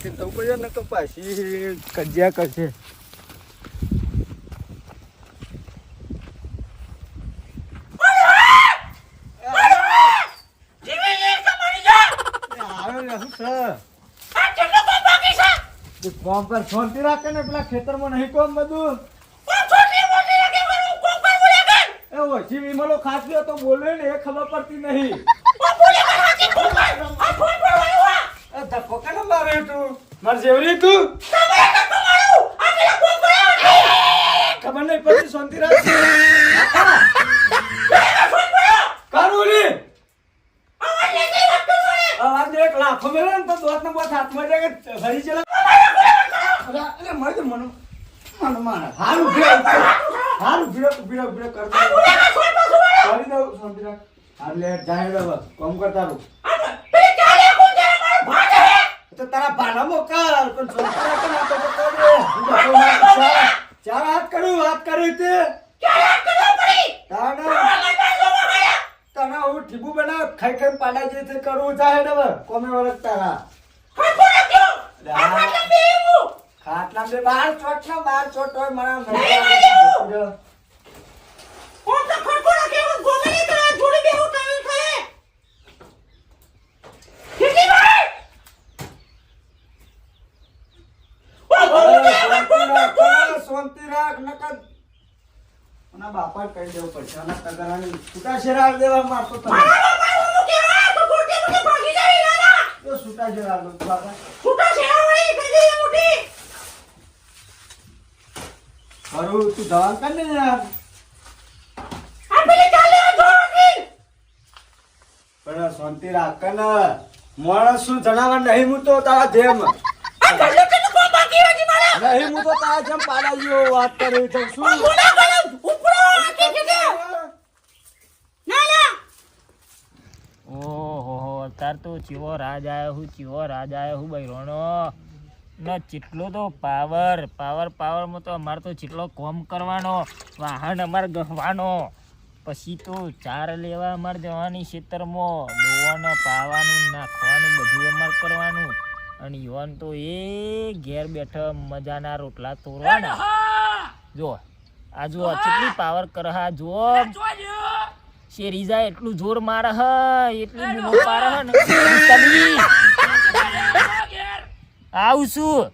છે તો કોઈ ને તો પાછી કજ્યા કરશે. કોમ પર શાંતિ રાખે ને પેલા ખેતરમાં નહીં કોમ બધું. એ ઓછી વિમલો ખાતી તો બોલે ને, એ ખબર પડતી નહીં. એ ધક્કો કેને મારે તું માર જેવરી તું ખબર નહીં પછી શાંતિ રાખજે. કારું રે? અવાજ એક લાફો મેળવે ને તો દોત ને બોત હાથમાં જાય કે ચલા મર માર. કરતા રહો. તો તારા ભાડા મોકલ પણ શાંતિ રાખ ને તો તો હું. તો ના, ચાર- હાથ કરું વાત કરી તે. તારા તને હું ઠીબુ બનાવ ખાઈ ખાઈ પાડા જે તે કરવું ચાહે ને કોમે વરસ તારા. ખાટલા બે બાર ચોટ ના બાર ચોટ હોય મારા ઘરે. અરે, શાંતિ રાખ, અરે, રાખ નકર આના બાપા કહી દેવું પડશે અને તગારાની છૂટા શેરા દેવા મારતો તમે. તો છૂટા શેરા દો બાપા. ખરું તું જવાન કર ને યાર. પણ શાંતિ રાખ ને. માણસ શું જણાવવા નહીં હું તો તારા જેમ. નહીં હું તો તારા જેમ પાડા જેવો વાત કરી તો શું? ઓહો તાર તો ચિવો રાજ આયો હું ચીવો રાજ આયો હું બૈરોણો. ને ચેટલો તો પાવર પાવર પાવરમાં તો અમારે તો ચેટલો કોમ કરવાનો વાહન અમારે ગહવાનો. પછી તો ચાર લેવા અમારે જવાની ખેતરમાં દોવાનું પાવાનું નાખવાનું બધું અમારે કરવાનું. અને યુવાન તો એ ઘેર બેઠા મજાના રોટલા તોડવાના. જો આ જો કેટલી પાવર કરે હા જો શેરી જાય એટલું જોર મારે હ એટલી બૂમો પાડે હ ને આવું છું.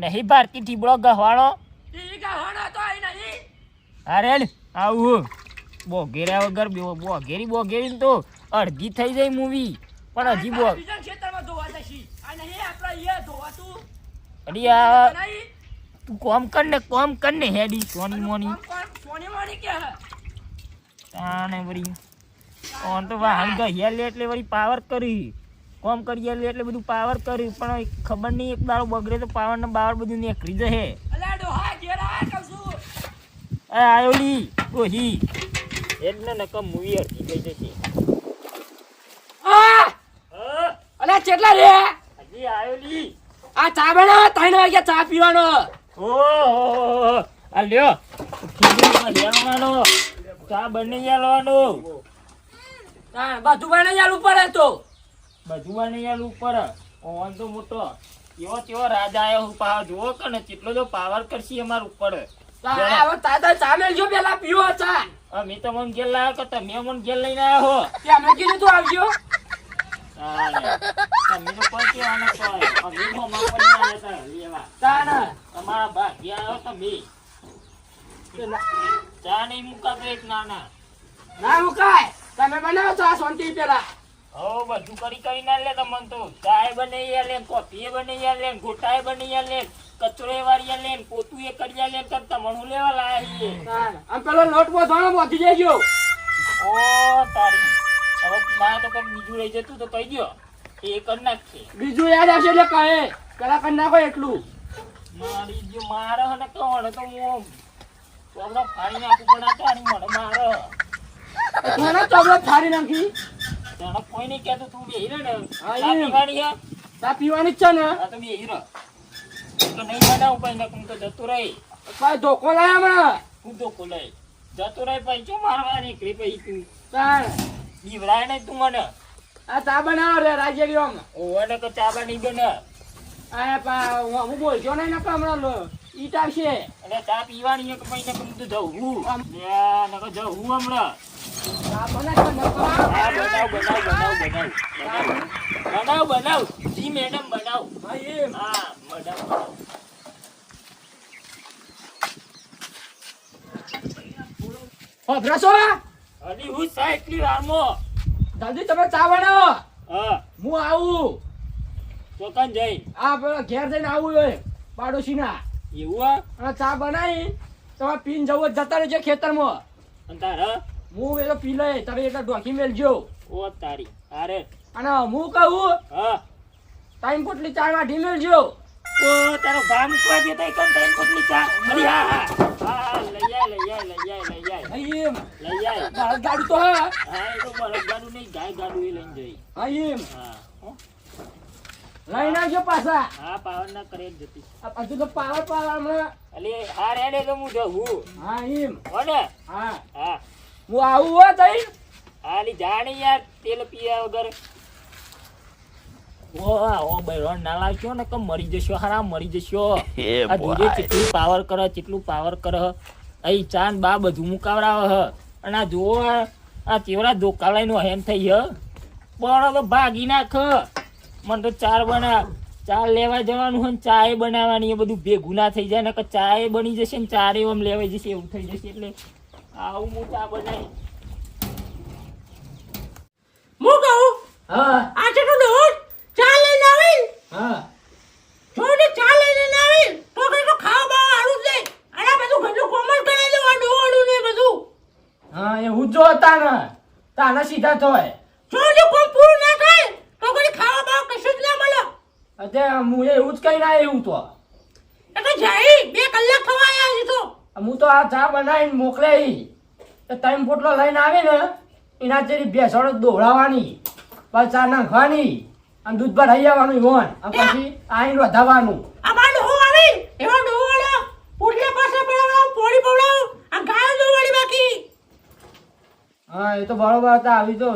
નહીં ભારતી ટીબડો ગહવાળો અરે આવું. આવું બોગેર્યા વગર બે બોગેરી બોગેરી ને તો અડધી થઈ જાય મૂવી પણ હજી બો અરે આ તું કોમ કર ને કોમ કર ને હેડી સોની મોની. તાણે વળી. ઓન તો વાહન ગયા લે એટલે વળી પાવર કરી. કોમ કરીએ લે એટલે બધું પાવર કર્યું પણ ખબર નહીં એક દાડો બગડે તો પાવર ને બાવર બધું નીકળી જશે. એ આયોલી ઓહી. એટલે નકમ મૂવી અડધી ગઈ જશે. હા, અલ્યા ચેટલા રે? હજી આ ચા બનાવો ત્રણ વાગ્યા ચા પીવાનો. ઓહો આ લ્યો. ખીચડીમાં લેવાનો. ચા બની આલવાનો બધું બનાવી આલું પડે તો. બધું બની આલ ઉપર. ઓન તો મોટો. એવો તેવો રાજા આવ્યો હું પાવ. જુઓ કેટલો તો પાવર કરશી અમાર ઉપર. હવે તાતા ચા મેલજો પેલા પીવો ચા. અમે તમને મને ઘેર લાવ્યો કે તમે મને ઘેર લઈને આવ્યો હો. અમે કીધું તું આવજો. તમે તો કોઈ કહેવાના છો. અમે મોંમાં પડીને આવ્યા તા લેવા. તાના તમારા ભાગ્યા આવ્યો તમે ચા નહીં મૂકા એક નાના ના મુકાય તમે બનાવો ચા શાંતિ પેલા હો બધું કરી કરી ના લે તમને તો ચાય બનાવી લે કોફી બનાવી આલે ગોટાએ બનાવી આલે કચરો વાળી આલે પોતું એ કરી લે તો તમને લેવા લાયા છીએ આમ પેલો લોટ બોધવાનો બોધી દેજો ઓ, તારી હવે મારે તો કંઈક બીજું રહી જતું તો કહી દો એ કરી નાખશે બીજું યાદ આવશે એટલે કહે. પેલા કરી નાખો એટલું. મારી જો મારે હને કહો તો હું ચોપડો ફાડી નાખું પણ આ મને મારે? ફાડી નાખી. તને કોઈ નહીં કહેતું તું બેહી રહે ને. હા, પીવાની જ છે ને. તો બેહી રહે. તો નહીં બનાવું પછી નાખું તો જતું રહી. ભાઈ ધોકો લાય હમણાં. હું ધોકો લઈ જતો રહી પછી ચો મારવા નીકળી પછી તું? તાણ બીવડાય ને તું મને. આ ચા બનાવો રે રાજેરી આમ. ઓવાને તો નહીં બને આ પા હું બોલ બોલજો નહીં નકા હમણાં લો. છે અને ચા પીવાની એક મહિને કમ તો જવું આમ. નકો જવું હમણાં. ચા બનાવો હા બનાવ બનાવ બનાવ બનાવ. બનાવ જી મેડમ બનાવ. હા એમ હા બનાવ બનાવ. ભદ્રસો હજી હું સા એટલી વારમાં? જલ્દી તમે ચા બનાવો. હા. હું આવું. ચોકન જઈ. આ પેલા ઘેર જઈને આવું હોય પાડોશીના. એવું અને ચા બનાવી તમે પીન જવો જતા રહેજો ખેતરમાં. અને તાર હું? એ તો પી લઈ તમે એટલે ડોકી મેલજો. ઓ તારી અરે અને હું કહું હા. ટાઈમ કોટલી ચા માં ઢીમેલજો ઓ તારો ભામ કોઈ દે તઈ કોણ તઈ કોટલી ચા. અરે હા હા. ગાડી હા હા હા હા હો. હા હા રેડે હું હા હો હા હા હું હો યાર તેલ પીયા વગર ઓ ઓ બૈરોન ના ને મરી જશો હારા મરી જશો કેટલું પાવર કરે કેટલું પાવર કરે અહીં ચાંદ બા બધું મુકાવડાવે હ. અને આ જુઓ આ આ કેવડા ધોકાલાઈનો હેન થઈ હ. પણ તો ભાગી નાખ મને તો ચાર બના ચા લેવા જવાનું હોય ને ચા એ બનાવવાની એ બધું ભેગું ના થઈ જાય ને કે ચા એ બની જશે ને ચારે આમ લેવાઈ જશે એવું થઈ જશે એટલે આવું હું ચા બનાવી. હું કહું? હા. આ છે તો ડોહર ચા લઈને આવી હા. જોડે ચા લઈને ના તો કઈ તો ખાવા બાવા હારું જ નહીં અને આ બધું ઘરનું કોમલ કરાવી દો આ ડોહળું ને બધું હા એવું જો હતા ને તાના સીધા થોય. જોડે કોઈ પૂરું ના થાય તો કોઈ ખાવા બાવા કશું જ ના મળે. અત્યારે હું એવું જ કઈ ના એવું તો. એ તો જાય બે કલાક થવા આવ્યા છે તો. હું તો આ ચા બનાવીને મોકલાઈ તો ટાઈમ પોટલો લઈને આવે ને એના જેરી બેસાડો દોડાવવાની પછી ચા નાખવાની અને દૂધ ભરાઈ આવવાનું હોય પછી આઈ વધાવવાનું અમાર ડોહો આવી એવા ડોહો વાળો પુરલે પાસે પડાવો પોડી પડાવો આ ગાયો દો વાળી બાકી હા એ તો બરોબર હતા આવી તો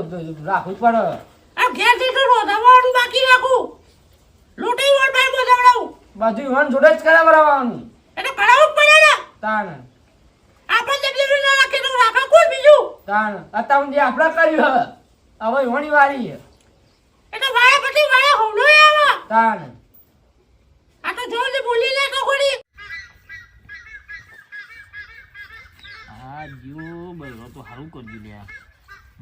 રાખવું જ પડે. આ ઘેરથી તો રોધાવાનું બાકી રાખું. લોટી વોટ ભાઈ મોઢાવડાવું બધું ઈવોન જોડે જ કરાવડાવવાનું એટલે કરાવવું પડે ને. તાણ. આપણે જબલી ના રાખે તો રાખા કોણ બીજું? તાણ. અત્યાર સુધી આપણે કર્યું હવે હવે ઈવોની વારી એટલે વાળા પછી વાળા હોડો આવે. તાણ. આ તો જોર બોલી લે તો ખોડી. આ જો બરો તો સારું કરી દીધું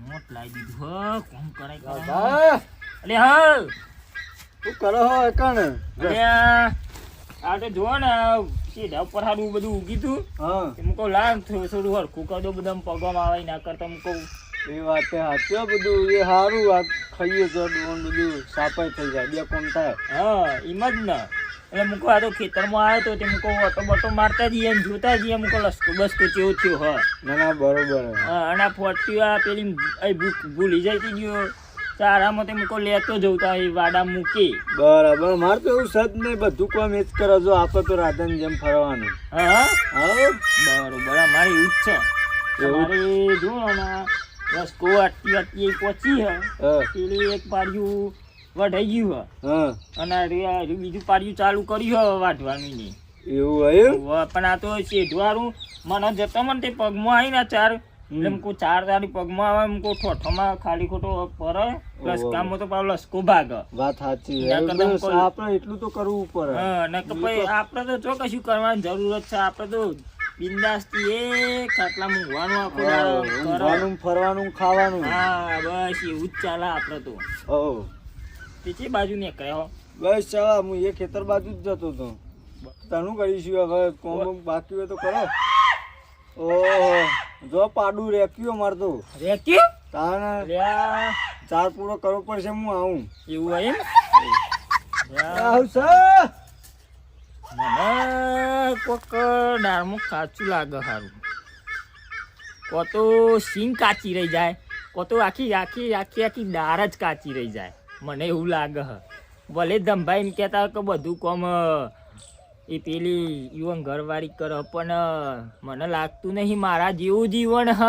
મોટ લાવી દીધું હો કોમ કરાય કરાય અલે હા શું કરો હો કણ? અલે આ તો જો ને સીધા ઉપર હારું બધું ઉગી તું. હા. એમ કહું લાવ થોડું હરખું કરી દો બધા પગવામાં આવે ના કરતા હું કહું. એ વાત સાચી બધું. એ સારું આ ખાઈએ તો બધું સાફાઈ થઈ જાય બે કોમ થાય. હા એમ જ ને. એટલે મૂકો આ તો ખેતરમાં આવ્યો તો તે મૂકો ઓટો બોટો મારતા જઈએ ને જોતા જઈએ મૂકો લસકો બસકો ચેવું થયું હા. ના ના બરોબર હા, અને આ ફોટી આ પેલી ભૂલી જાય તી ગયો. ચારામાં તે મૂકો લેતો જવતા એ વાડા મૂકી. બરાબર મારે તો એવું સદ નહીં બધું કામ એ જ કરે જો આપણે તો રાધાની જેમ ફરવાનું. હા હા. બરોબર અમારે એવું જ છે? અમારે જો ને રસકો આટલી આટલી પહોંચી હે. પેલી એક પાડ્યું વઢાઈ ગયું હા. અને બીજું પાડ્યું ચાલુ કર્યું હવે વાઢવાનું. નહીં એવું આવ્યું પણ આ તો શેઢવારું. મને જતો મને તે પગમાં આવી ને ચાર એટલે ચાર તારી પગમાં આવે એમ કહું ઠોઠોમાં ખાલી ખોટો પડે પ્લસ કામો તો પાછો લસકો ભાગ. વાત સાચી એવું આપણે એટલું તો કરવું પડે. હા ને કે ભાઈ આપણે તો જો કશું કરવાની જરૂરત છે. આપણે તો બિંદાસથી એ ખાટલા મૂંઘવાનું આખું ફરવાનું ખાવાનું. હા બસ એવું જ ચાલે આપણે તો. ઓ તે બાજુ ને કયો બસ ચાલ હું એ ખેતર બાજુ જ જતો હતો. તનું કરીશું હવે કોમ બાકી હોય તો કરો. ઓહો જો પાડું રેક્યો મારતો. રેક્યો? તાન ચાર પૂરો કરવો પડશે હું આવું. એવું હોય લ્યા, આવશે મને કોક દાળમાં કાચું લાગે સારું કો તો સિંગ કાચી રહી જાય. કો તો આખી આખી આખી આખી દાળ જ કાચી રહી જાય. મને એવું લાગે હ. ભલે ધમભાઈ એમ કહેતા કે બધું કોમ એ પેલી યુવન ઘરવાળી કરે, પણ મને લાગતું નહીં મારા જેવું જીવન હ.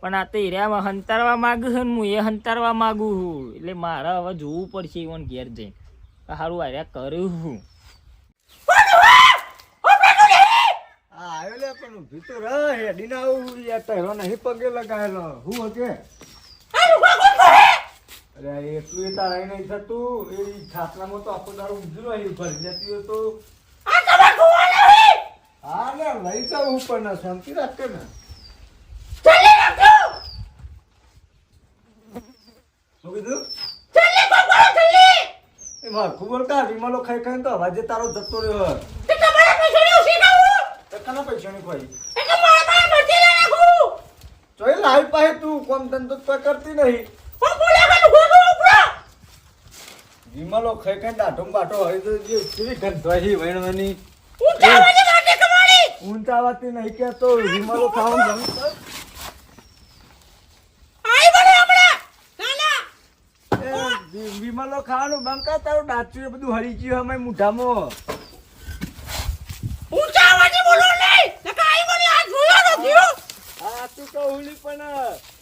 પણ આ તો એરિયામાં હંતારવા માગું છું હું એ હંતારવા માગું છું. એટલે મારે હવે જોવું પડશે ઈવન ઘેર જઈને. સારું આર્યા કર્યું આ આવ્યો લે પણ ઊભી તો રહે. હેડી આવું યાર તહેરો નહીં પગે લગાવેલો હું હકે અરે એટલું એ તારા નહીં થતું. એ છાતરામાં તો આખો તારું ઊંધું રહ્યું ભરી જતી હોય તો. હા ને લઈ જાવ ઉપર ને શાંતિ રાખે ને. શું કીધું? એ માર ખબર કા વિમલો ખાઈ ખાઈને તો અવાજે તારો જતો રહ્યો તો કના પૈસાની ખોઈ? ચોઈ લાવી પાસે તું કોમ ધંધો તો કરતી નહીં. વિમલો ખાઈ ખાઈને દાઢો બાટો હોય તો જે કેવી ગંધવાઈ વણવાની. ઊંચાવાતી નહીં કે તો વિમલો ખાવાનું ગમતું એ વિ- વિમલો ખાવાનું બંકા તારું એ બધું હરી ગયું અમે મુઠામાં આ તું તો હુલી પણ.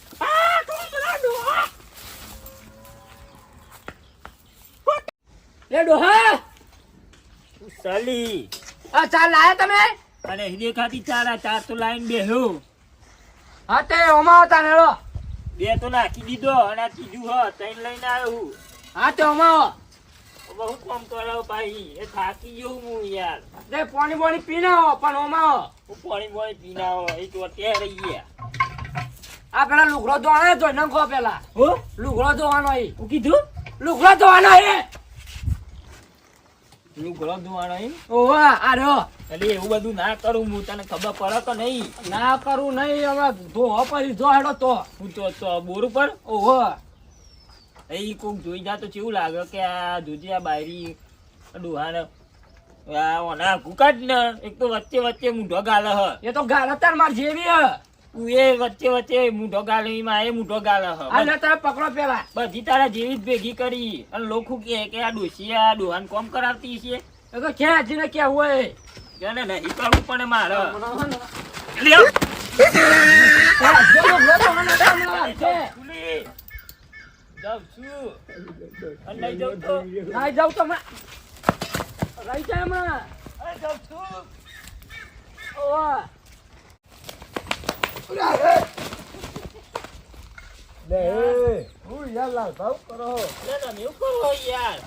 લે ડોહા ચાલી. આ ચા લાયા તમે? અને હિદે ખાતી ચાર ચાર તો લાઈન બેહ્યું હા તે ઓમાં હતા નેડો બે તો નાખી દીધો અને ત્રીજું હ ત્રણ લઈને આવ્યો હા. તે ઓમાં બહુ કામ કરાવ ભાઈ એ થાકી ગયો હું યાર. દે પાણી પાણી પીને આવો પણ ઓમાં હું પાણી પાણી પીના હોય એ તો અત્યારે રહી ગયા. આ પેલા લુગડો ધોવાનો તો નંખો પેલા. હું? લુગડો ધોવાનો એ હું કીધું? લુગડો ધોવાનો એ. લુગડો ધોવાનો એમ ઓવા આ રહ્યો. એટલે એવું બધું ના કરું હું તને ખબર પડે કે નહીં. ના કરું નહીં હવે ધોવા પછી ધો હેડો તો. હું તો તો બોર ઉપર? ઓહો. એ કોક જોઈ જા તો કેવું લાગે કે આ જોજે આ બાયરી ડોહાને. ઓના કુકાટ ને એક તો વચ્ચે વચ્ચે મૂંઢો ગાલે હ. એ તો ગાલતાર માર જેવી હ. તું એ વચ્ચે વચ્ચે મૂઢો ગાલે એમાં એ મૂઢો ગાલે હ. આ લેતા પકડો પેલા. બધી તારા જેવી જ ભેગી કરી. અને લોકો કે કે આ ડોશી આ ડોહાને કોમ કરાવતી છે? એ તો ખેંચી ને કેવું હોય? કે ને નહીં કરવું પણ મારે. ખુલી. જાઉં છું. અને જાઉં તો. ના જાઉં તો રહી જાય હમણાં. જાઉં છું. ઓવા. લે હું યાર લાલ ભાવ કરો. લે તમે એવું કરો યાર.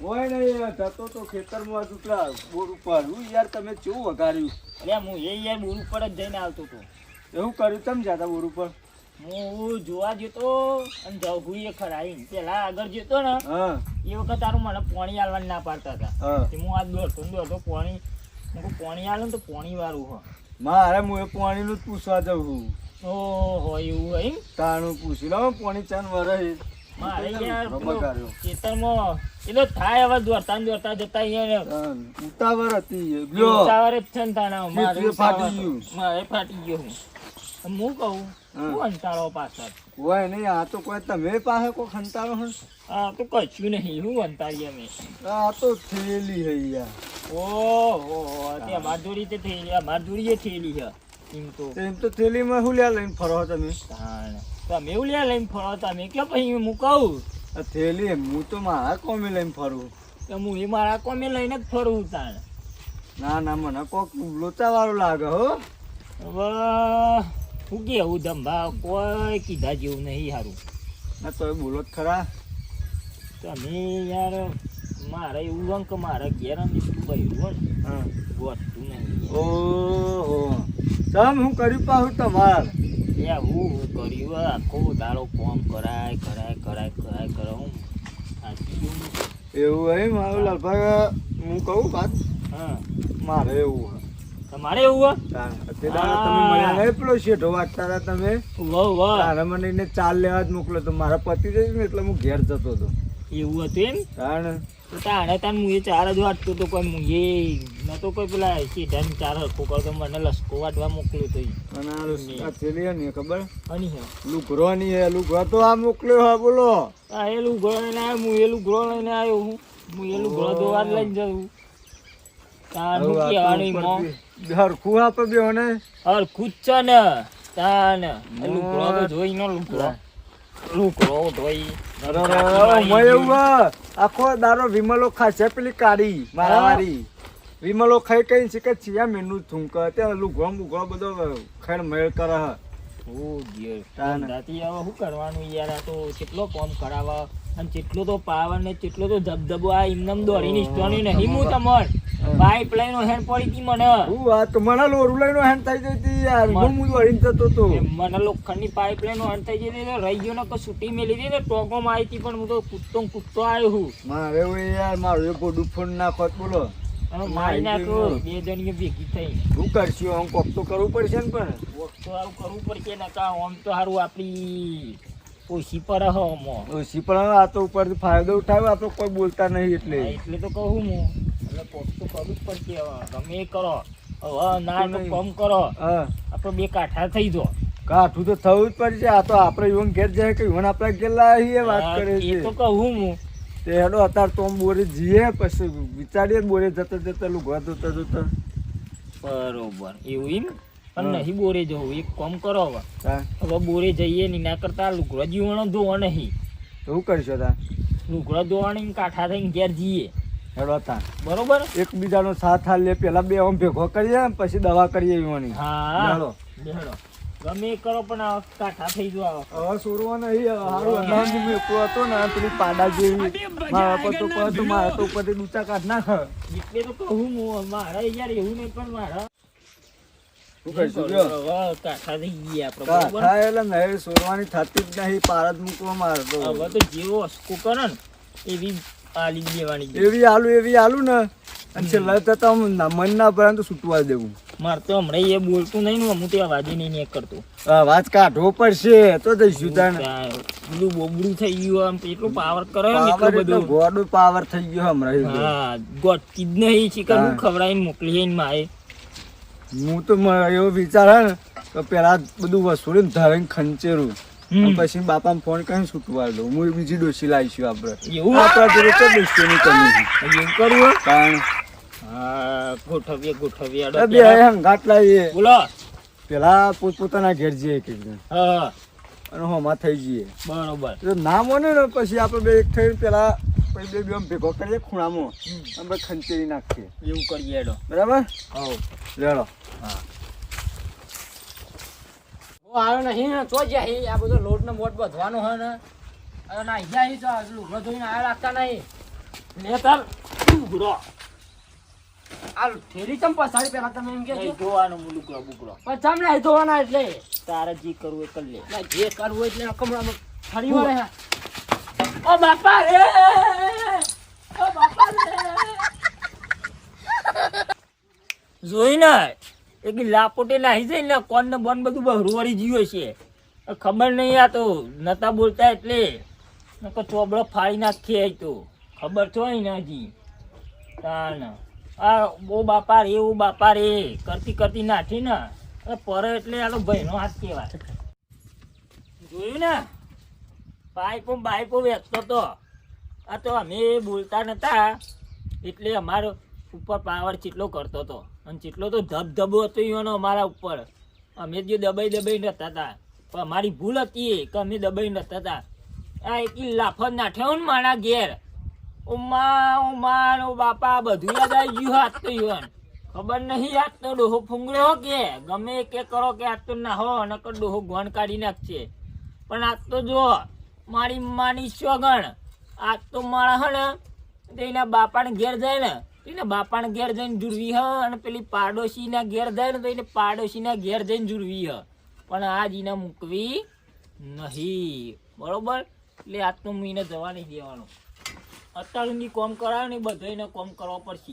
કોઈ નહીં યાર, જતો તો ખેતરમાં હતું બોર ઉપર. હું યાર તમે કેવું વગાડ્યું અરે હું એ યાર બોર ઉપર જ જઈને આવતો હતો. એવું કર્યું તમે જાતા બોર ઉપર? હું જોવા જતો અને જવું એ પેલા આગળ જતો ને એ વખત તારું મને પાણી હાલવા ના પાડતા હતા. હા. આ દોડતો ને દોડતો પાણી પોણી આલે તો પાણી વાળું હો. મારે હું એ પાણીનું જ પૂછવા જવું છું ઓહો એવું એમ તાણું પૂછી લો પાણી ચાન વરે મારે યાર. ખેતરમાં એટલે થાય હવે દોરતા દોરતા જતા અહીંયા ઉતાવળ હતી ઉતાવળ જ છે ને તાના. મારે ફાટી ગયું. મારે ફાટી ગયો હું હું. કહું હું અંતાળો પાછળ. હોય નહીં આ તો કોઈ તમે પાસે કોઈ ખંતાળો હે આ તો કશું નહીં હું અંતાળી અમે આ તો થેલી હે યાર. ઓહો તે અમાર જોડી તે થયેલી અમાર જોડી એ થયેલી છે. એમ તો. એમ તો થેલીમાં શું લ્યા લઈને ફરો તમે. તમે એવું લ્યા લઈને ફરો તમે કે પછી હું કહું થેલી હું તો મારા કોમે લઈને ફરું. તો હું એ મારા કોમે લઈને જ ફરું તાણ. ના ના મને કોક લોચા વાળું લાગે હો. હવે શું હું ધંભા કોઈ કીધા જેવું નહીં સારું ના તો બોલો ખરા. તમે યાર મારે એવું હોય કે મારા ઘેર અને એટલું બહેરું હોય ને હા. ગોઠતું નહીં. ઓહો. તમ હું કર્યું પાઉં તમાર? યા હું હું કર્યું હોય, આખો દાડો કોમ કરાય કરાય કરાય કરાય કરે હું એવું હોય મારું લાલભાઈ હું કહું વાત? હા. મારે એવું હે. તમારે એવું તમે મળ્યા પેલો શેઠો વાંચતા હતા તમે. વાહ મને એને ચાલ લેવા જ મોકલ્યો તો મારા પતિ જઈશ ને એટલે હું ઘેર જતો હતો. એવું હતું એમ? તો તાણે હું એ ચાર જ વાટતો તો કોઈ હું એ નતો કોઈ પેલા સીધા ને ચાર હરખો કરતો મને લસકો વાટવા મોકલ્યો તો અને આ ને. ખબર? હની હે. લુઘરો ની હે લુઘરો તો આ મોકલ્યો હા બોલો. આ એ લુગડો લઈને આવ્યો હું એ લુગડો લઈને આવ્યો હું. હું એ લઈને જઉં. કહેવાનું હરખું આપે બેહોને. હરખું જ છે ને તાન લુગડો તો જોઈ નો જોઈ. આખો દારો વિમલો ખાશે પેલી કાળી મારાવાળી વિમલો ખાઈ કઈ છે કે ચિયા મેનુ થૂંક. ત્યાં લુગડો મુગડો બધો ખેડ મેળ કરે. ઓ ડિયર દાતી હવે શું કરવાનું યાર? આ તો કેટલો કોમ કરાવા અને કેટલો તો પાવર ને કેટલો તો ધબધબો આ ઇમનમ દોડીને સ્ટોની નહીં. હું તમાર પાઇપલાઈન હેન્ડ પડી હતી મને. હું આ મને લોરું લઈને હેન્ડ થઈ જતી હતી યાર. હું મું વળીને જતો તો મને લોખંડની પાઇપલાઈન હેન્ડ થઈ જતી રહી ગયો ને કે છૂટી મેલી હતી ને આવી હતી પણ હું તો કૂદતો કૂદતો આવ્યો હું મારે યાર મારું એ ગોડું ફોન નાખોત બોલો. મારી બે જણીએ ભેગી થઈ. શું કરશું? આમ કોક તો કરવું પડશે ને પણ. વોક તો સારું કરવું પડશે ને કા આમ તો સારું આપણી ઓછી પર હો ઓછી પણ આ તો ફાયદો ઉઠાવ્યો આપણે કોઈ બોલતા નહીં એટલે. એટલે તો કહું હું. એટલે કોક તો કરવું જ પડશે હવે ગમે એ કરો. હવે ના તો કમ કરો. આપણે બે કાઠા થઈ જો. કાઠું તો થવું જ પડશે આ તો આપણે યુવન ઘેર જાય કે યુવન આપણે ઘેર લાવીએ વાત કરે એ તો કહું હું. તે હેડો અત્યારે તો બોરે જઈએ પછી વિચારીએ બોરે જતા જતા લુગવા જોતા જોતા. બરોબર. એવું એમ. પણ નહીં બોરે જવું. એક કામ કરો હવે. હવે બોરે જઈએ નહીં ના કરતા લુગડા જીવણો ધોવા નહીં. શું કરશો તા લુગડા ધોવાની કાંઠા થઈને ઘેર જઈએ. હેડો તા. બરોબર? એકબીજાનો સાથ હાલ લે. પેલા બે આમ ભેગો કરીએ પછી દવા કરીએ એવાની હા. હેડો. બેહડો ગમે કરો પણ આ કાઠા થઈ જાવ હવે સોરવા નહીં હારું અનાજ મેં એકલો હતો ને પેલી પાડા જેવી. મારા પર તો કહે તો મારા તો ઉપરથી ડૂચા કાઢ નાખ એટલે તો કહું હું મારા યાર એવું નહીં પણ મારા. શું કરશું કયો? હવે કાઠા થઈ ગયા આપણે બરોબર? કાઠા એટલે નહીં સોરવાની થતી જ નહીં પાર જ મૂકવા મારતો હવે તો જેવો અસકો કરે ને એવી આલી દેવાની એવી આલુ એવી આલુ ને અને છેલ્લા તો મન ના ભરાય તો છૂટવા દેવું. મારે તો હમણાં એ બોલતું નહીં ને હું તે અવાજે નહીં એક કરતો અવાજ કાઢવો પડશે તો તો જુદા બધું બોબડું થઈ ગયું આમ એટલું પાવર કરે ને એટલું બધું. ગોડું પાવર થઈ ગયો હમણાં. હા ગોટકી જ નહીં શીખર હું ખવડાવીને મોકલી જઈને માએ હું તો એવો વિચાર હે ને તો પેલા બધું વસૂલીને ધરીને ખંચેરું. પછી બાપા ફોન કરીને છૂટવા દઉં. હું બીજી ડોસી લાવીશું આપણે. એવું? આપણા જોડે તો ડોસીની કમી. એવું કરવું કારણ ગોઠવીએ ગોઠવીએ. બે હંગાટ લાવીએ બોલો. પેલા પોતપોતાના ઘેર જઈએ એક એક હા અને હોમાં થઈ જઈએ. બરોબર. જો ના મને ને પછી આપણે બે એક થઈને પેલા બે બે ભેગો કરીએ ખૂણામાં. અને ખંચેરી નાખીએ. એવું કરીએ હેડો બરાબર? હવ. લેડો હું. આવ્યો નહીં ને તો જ્યાં આ બધો લોટ ને મોટ બધવાનો હોય ને. હવે ના અહીંયા તો લુગડો ધોઈને આવ્યા રાખતા નહીં. લે તાર. લુગડો આ થેલી ચમ પસાડી પેલા તમે એમ કે હું લુગડો બુગડો પણ ચમ ધોવાના એટલે? તારે જે કરવું એ કરી લે. જે કરવું એટલે કમળામાં ફરી વળે ઓ બાપા રે! ઓ બાપા રે! જોઈ ને એક લાપોટે લાઈ જાય ને કોન ને બોન બધું બહરું વાળી જીવે છે ખબર નહીં આ તો નતા બોલતા એટલે. નકર ચોબડો ફાડી નાખીએ તો ખબર હોય ને હજી. તાન આ બહુ બાપા રે, એવું બાપા રે. કરતી કરતી નાખી ને. પર એટલે આ ભાઈનો હાથ કહેવાય. જોયું ને? પાઇપો બાઇપો વેચતો તો. આ તો અમે બોલતા નતા. એટલે અમારો ઉપર પાવર ચીટલો કરતો હતો અને ચીટલો તો ધબધબો હતો એનો અમારા ઉપર. અમે જે દબાઈ દબાઈ નતા હતા પણ અમારી ભૂલ હતી કે અમે દબાઈ નતા હતા આ એટલી લાફત નાઠ્યો ને મારા ઘેર. ઉમા ઉમા બાપા, બધું યાદ આવી ગયું તો ઈવન ખબર નહીં આજ તો ડોહો ફૂંગડ્યો કે? ગમે કે કરો કે આજ તો ના હો નકર ડોહો ગોણ કાઢી નાખશે. પણ આજ તો જો, મારી માની સોગણ આજ તો મારા હે ને એના બાપાને ઘેર જાય ને એના બાપાને ઘેર જઈને જુરવી હ, અને પેલી પાડોશીના ઘેર જાય ને તો એને પાડોશીના ઘેર જઈને જુરવી હ. પણ આજ એને મૂકવી નહીં. બરોબર? એટલે આજ તો હું એને જવા નહીં દેવાનો. અત્યાર સુધી કોમ કરાવે ને બધાને કોમ કરવા પડશે.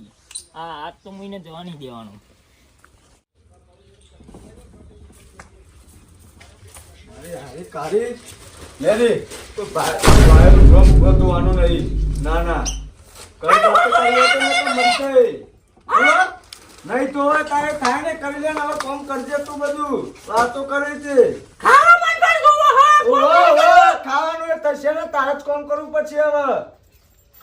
હા આજ તો હું એને જવા નહીં દેવાનો. અરે હારી કાળી તો ભાઈ ભાઈનું ડ્રમ ગોતવાનું નહીં. તો નકર મરશે. બોલો? નહીં તો તારે થાય ને કરી લે હવે કોમ કરજે તું બધું. વાતો કરે છે. ખાવા મન પર જોવો હો ઓહો, ઓહો, ખાવાનું એ થશે ને તારે જ કોમ કરવું પડશે હવે.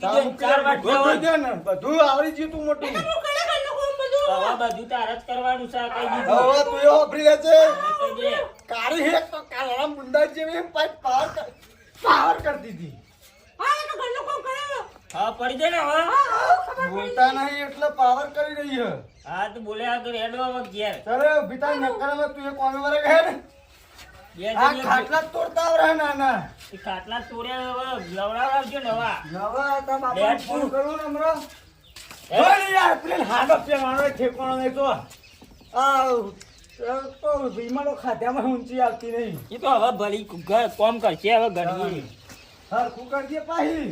બધું હોય. દે ને, બધું આવડી ગયું તું મોટું. હવે બધું? તારે જ કરવાનું છે કઈ દીધું હવે તું એ વાપરી લેજે કહી કાળી હેક તો કાળા મુંડા જેવી પાછ પાવર પાવર કરી દીધી. હા પડી જાય ને હવે. બોલતા નહીં એટલે પાવર કરી રહી હા તો બોલ્યા આગળ એડવા ગયા ઘેર. ચાલો ભીતા નકરમાં તું એ કોમે વરે ગયા ને આ ખાટલા તોડતા આવડે નાના. એ ખાટલા તોડ્યા હવે લવડાવજો નવા. નવા બાપા ફોન? કરું ને હમણાં. ઓય યાર પેલી હાડો પેવાનો ઠેકાણો નહીં તો. આ તો વિમાનો ખાધ્યામાં ઊંચી આવતી નહીં. એ તો હવે ભલી ઘર કોમ કરશે હવે ઘણી હરખું કરજે પાહી.